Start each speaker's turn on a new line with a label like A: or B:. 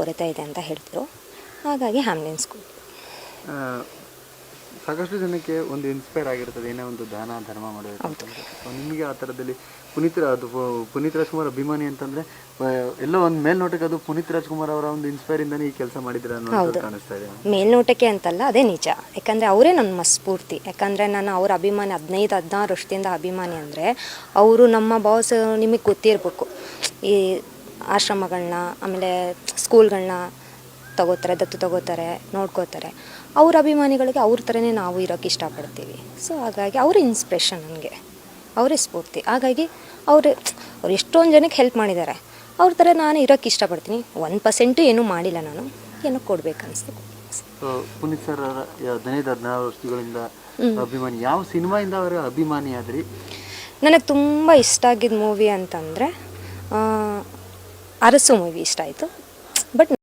A: ಕೊರತೆ ಇದೆ ಅಂತ ಹೇಳ್ತಿದ್ರು. ಹಾಗಾಗಿ ಹ್ಯಾಮ್ಲಿನ್ ಸ್ಕೂಲ್
B: ಸಾಕಷ್ಟು ಜನಕ್ಕೆ ಒಂದು ಇನ್ಸ್ಪೈರ್ ಆಗಿರ್ತದೆ ಏನೋ ಒಂದು ದಾನ ಧರ್ಮ ಮಾಡಬೇಕು ನಿಮಗೆ ಆ ಥರದಲ್ಲಿ ಪುನೀತ್ ಅದು ಪುನೀತ್ ರಾಜ್ಕುಮಾರ್ ಅಭಿಮಾನಿ ಅಂತಂದ್ರೆ ಎಲ್ಲ ಒಂದು ಮೇಲ್ನೋಟಕ್ಕೆ ಅದು ಪುನೀತ್ ರಾಜ್ಕುಮಾರ್ ಅವರ ಒಂದು ಇನ್ಸ್ಪೈರ್ ಇಂದಾನೆ ಈ ಕೆಲಸ ಮಾಡಿದ್ರೆ ಅನ್ನೋದು ಕಾಣಿಸ್ತಾ ಇದೆ.
A: ಮೇಲ್ನೋಟಕ್ಕೆ ಅಂತಲ್ಲ ಅದೇ ನಿಜ. ಯಾಕಂದರೆ ಅವರೇ ನನ್ನ ಮಸ್ಫೂರ್ತಿ. ಸ್ಫೂರ್ತಿ ಯಾಕಂದರೆ ನಾನು ಅವ್ರ ಅಭಿಮಾನಿ ಹದಿನೈದು ಹದಿನಾರು ವರ್ಷದಿಂದ ಅಭಿಮಾನಿ ಅಂದರೆ ಅವರು ನಮ್ಮ ಬಾಸ್ ನಿಮಗೆ ಗೊತ್ತಿರಬೇಕು. ಈ ಆಶ್ರಮಗಳನ್ನ ಆಮೇಲೆ ಸ್ಕೂಲ್ಗಳನ್ನ ತಗೋತಾರೆ ದತ್ತು ತಗೋತಾರೆ ನೋಡ್ಕೋತಾರೆ. ಅವ್ರ ಅಭಿಮಾನಿಗಳಿಗೆ ಅವ್ರ ಥರನೇ ನಾವು ಇರೋಕ್ಕೆ ಇಷ್ಟಪಡ್ತೀವಿ. ಸೊ ಹಾಗಾಗಿ ಅವರ ಇನ್ಸ್ಪಿರೇಷನ್ ನನಗೆ ಅವರೇ ಸ್ಫೂರ್ತಿ. ಹಾಗಾಗಿ ಅವರು ಅವ್ರು ಎಷ್ಟೊಂದು ಜನಕ್ಕೆ ಹೆಲ್ಪ್ ಮಾಡಿದ್ದಾರೆ. ಅವ್ರ ಥರ ನಾನು ಇರೋಕ್ಕೆ ಇಷ್ಟಪಡ್ತೀನಿ. ಒನ್ ಪರ್ಸೆಂಟು ಏನೂ ಮಾಡಿಲ್ಲ ನಾನು. ಏನೋ ಕೊಡ್ಬೇಕನ್ನಿಸ್ತು
B: ಪುನೀತ್ ಸರ್ ಹದಿನೈದು ಹದಿನಾರು ವರ್ಷಗಳಿಂದ ಅಭಿಮಾನಿ. ಯಾವ ಸಿನಿಮಾಯಿಂದ ಅವರ ಅಭಿಮಾನಿ ಆದ್ರಿ
A: ನನಗೆ ತುಂಬ ಇಷ್ಟ ಆಗಿದ್ದ ಮೂವಿ ಅಂತಂದರೆ ಅರಸು ಮೂವಿ ಇಷ್ಟ ಆಯಿತು. ಬಟ್